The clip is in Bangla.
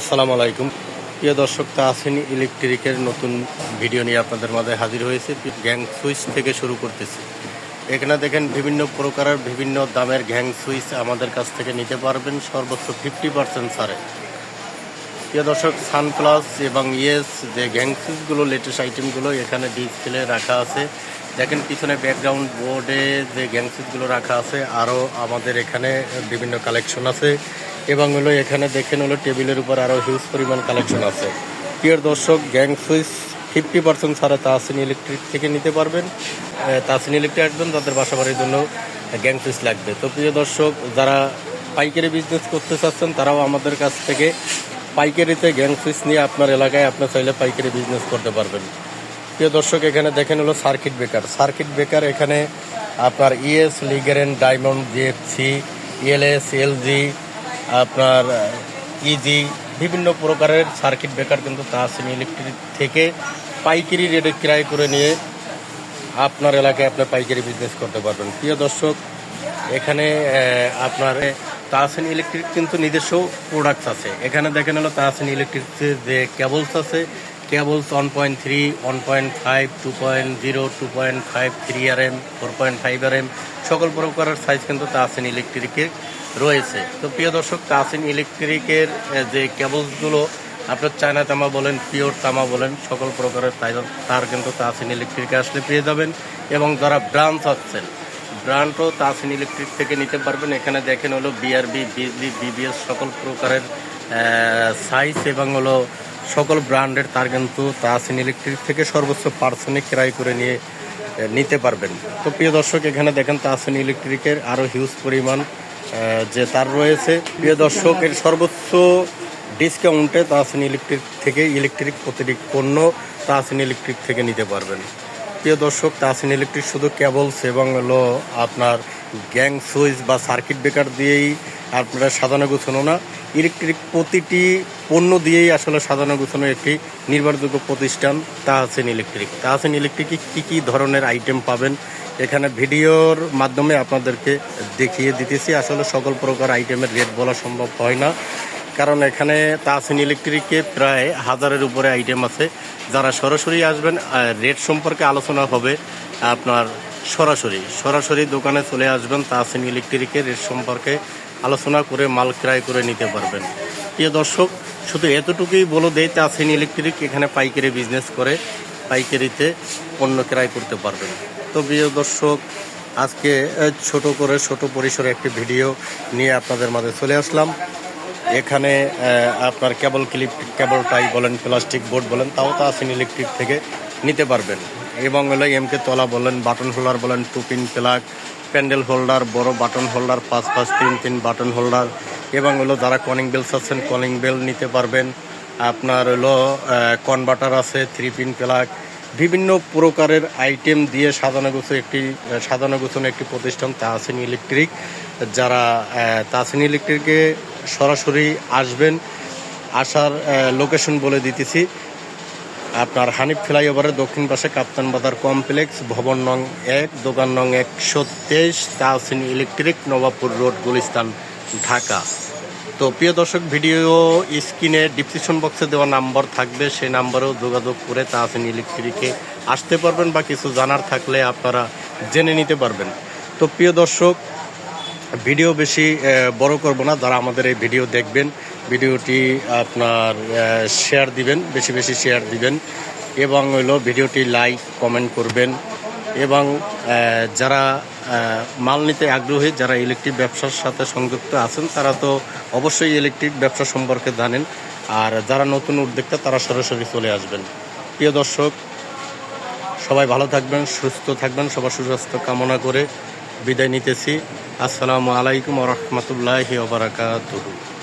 আসসালামু আলাইকুম। প্রিয় দর্শক, তা তাহসিন ইলেকট্রিকের নতুন ভিডিও নিয়ে আপনাদের মাঝে হাজির হয়েছে। গ্যাং সুইচ থেকে শুরু করতেছি। এখানে দেখেন বিভিন্ন প্রকারের বিভিন্ন দামের গ্যাং সুইচ আমাদের কাছ থেকে নিতে পারবেন, সর্বোচ্চ ফিফটি পার্সেন্ট ছাড়ে। প্রিয় দর্শক সানপ্লাস এবং ইয়েস যে গ্যাং সুইচগুলো লেটেস্ট আইটেমগুলো এখানে ডিসপ্লে রাখা আছে। দেখেন পিছনে ব্যাকগ্রাউন্ড বোর্ডে যে গ্যাং সুইচগুলো রাখা আছে, আরও আমাদের এখানে বিভিন্ন কালেকশন আছে। এবং হলো এখানে দেখেন হলো টেবিলের উপর আরও হিউজ পরিমাণ কালেকশন আছে। প্রিয় দর্শক গ্যাং সুইচ ফিফটি পার্সেন্ট ছাড়া তাহসিন ইলেকট্রিক থেকে নিতে পারবেন। তাহসিন ইলেকট্রিক আসবেন তাদের বাসা বাড়ির জন্য গ্যাং সুইচ লাগবে। তো প্রিয় দর্শক, যারা পাইকারি বিজনেস করতে চাচ্ছেন, তারাও আমাদের কাছ থেকে পাইকারিতে গ্যাং সুইচ নিয়ে আপনার এলাকায় আপনার চাইলে পাইকারি বিজনেস করতে পারবেন। প্রিয় দর্শক, এখানে দেখেন হলো সার্কিট ব্রেকার সার্কিট ব্রেকার এখানে আপনার ইএস লিগারেন ডায়মন্ড জিএফসি ইএলএস এলজি আপনার ইজি বিভিন্ন প্রকারের সার্কিট ব্রেকার কিন্তু তাহসিন ইলেকট্রিক থেকে পাইকারি রেটে ক্রয় করে নিয়ে আপনার এলাকায় আপনার পাইকারি বিজনেস করতে পারবেন। প্রিয় দর্শক, এখানে আপনার তাহসিন ইলেকট্রিক কিন্তু নিজস্ব প্রোডাক্টস আছে। এখানে দেখেন হলো তাহসিন ইলেকট্রিক যে কেবলস আছে cables one point three one point five two point zero two point five three R M four point five R M সকল প্রকারের সাইজ কিন্তু তাহসিন ইলেকট্রিকের রয়েছে। তো প্রিয় দর্শক তাহসিন ইলেকট্রিকের যে কেবলসগুলো আপনার চায়না তামা বলেন, পিওর তামা বলেন, সকল প্রকারের তার কিন্তু তাহসিন ইলেকট্রিকে আসলে পেয়ে যাবেন। এবং যারা ব্রাঞ্চ হচ্ছেন ব্র্যান্ডও তাহসিন ইলেকট্রিক থেকে নিতে পারবেন। এখানে দেখেন হলো বিআরবি, বিজলি, বিবিএস, সকল প্রকারের সাইজ এবং হলো সকল ব্র্যান্ডের, তার কিন্তু তাহসিন ইলেকট্রিক থেকে সর্বোচ্চ পার্সেন্টে ক্রয় করে নিয়ে নিতে পারবেন। তো প্রিয় দর্শক, এখানে দেখেন তাহসিন ইলেকট্রিকের আরও হিউজ পরিমাণ যে তার রয়েছে, প্রিয় দর্শকের সর্বোচ্চ ডিসকাউন্টে তাহসিন ইলেকট্রিক থেকে ইলেকট্রিক প্রতিটি পণ্য তাহসিন ইলেকট্রিক থেকে নিতে পারবেন। প্রিয় দর্শক, তাহসিন ইলেকট্রিক শুধু কেবলস এবং হলো আপনার গ্যাং সুইচ বা সার্কিট ব্রেকার দিয়েই আপনারা সাজানো গোছানো না। ইলেকট্রিক প্রতিটি পণ্য দিয়েই আসলে সাজানো গোছানো একটি নির্ভরযোগ্য প্রতিষ্ঠান তাহসিন ইলেকট্রিক। তাহসিন ইলেকট্রিকে কী কী ধরনের আইটেম পাবেন? এখানে ভিডিওর মাধ্যমে আপনাদেরকে দেখিয়ে দিতেছি। আসলে সকল প্রকার আইটেমের রেট বলা সম্ভব হয় না। কারণ এখানে তাহসিন ইলেকট্রিকে প্রায় হাজারের উপরে আইটেম আছে। যারা সরাসরি আসবেন রেট সম্পর্কে আলোচনা হবে আপনার সরাসরি। সরাসরি দোকানে চলে আসবেন তাহসিন ইলেকট্রিকের রেট সম্পর্কে। আলোচনা করে, মাল ক্রয় করে নিতে পারবেন। প্রিয় দর্শক, শুধু এতটুকুই বলে দেয় তাহসিন ইলেকট্রিক, এখানে পাইকারি বিজনেস করে পাইকারিতে পণ্য ক্রয় করতে পারবেন। তো প্রিয় দর্শক, আজকে ছোট করে, ছোট পরিসরে একটি ভিডিও নিয়ে আপনাদের মাঝে চলে আসলাম। এখানে আপনার কেবল ক্লিপ কেবল টাই বলেন প্লাস্টিক বোর্ড বলেন, তাও তাহসিন ইলেকট্রিক থেকে নিতে পারবেন। এবং হলো এমকে তলা বলেন বাটন হোল্ডার বলেন two pin plug pendant holder, বড় বাটন হোল্ডার, পাঁচ পাঁচ তিন তিন বাটন হোল্ডার এবং হলো যারা কলিং বেলস আছেন কলিং বেল নিতে পারবেন। আপনার হলো কনভার্টার আছে থ্রি পিন প্লাগ বিভিন্ন প্রকারের আইটেম দিয়ে সাজানো গোছো একটি, সাজানো গোছানো একটি প্রতিষ্ঠান তাহসিন ইলেকট্রিক। যারা তাহসিন ইলেকট্রিকে সরাসরি আসবেন, আসার লোকেশন বলে দিতেছি। আপনার হানিফ ফ্লাইওভারের দক্ষিণ পাশে কাপ্তান বাজার কমপ্লেক্স, ভবন নং এক, দোকান নং একশো তেইশ, তাহসিন ইলেকট্রিক, নবাবপুর রোড, গুলিস্তান, ঢাকা। তো প্রিয় দর্শক, ভিডিও স্ক্রিনে ডিসক্রিপশন বক্সে দেওয়া নাম্বার থাকবে, সেই নাম্বারেও যোগাযোগ করে তাহসিন ইলেকট্রিকে আসতে পারবেন বা কিছু জানার থাকলে আপনারা জেনে নিতে পারবেন। তো প্রিয় দর্শক ভিডিও বেশি বড় করব না। যারা আমাদের এই ভিডিও দেখবেন, ভিডিওটি আপনার শেয়ার দিবেন, বেশি বেশি শেয়ার দিবেন। এবং হইল ভিডিওটি লাইক কমেন্ট করবেন। এবং যারা মাল নিতে আগ্রহী, যারা ইলেকট্রিক ব্যবসার সাথে সংযুক্ত আছেন, তারা তো অবশ্যই ইলেকট্রিক ব্যবসা সম্পর্কে জানেন। আর যারা নতুন উদ্যোক্তা, তারা সরাসরি চলে আসবেন। প্রিয় দর্শক, সবাই ভালো থাকবেন, সুস্থ থাকবেন, সবার সুস্বাস্থ্য কামনা করে। বিদায় নিতেছি। আসসালামু আলাইকুম রহমতুল্লাহি ওবরাকাতুহু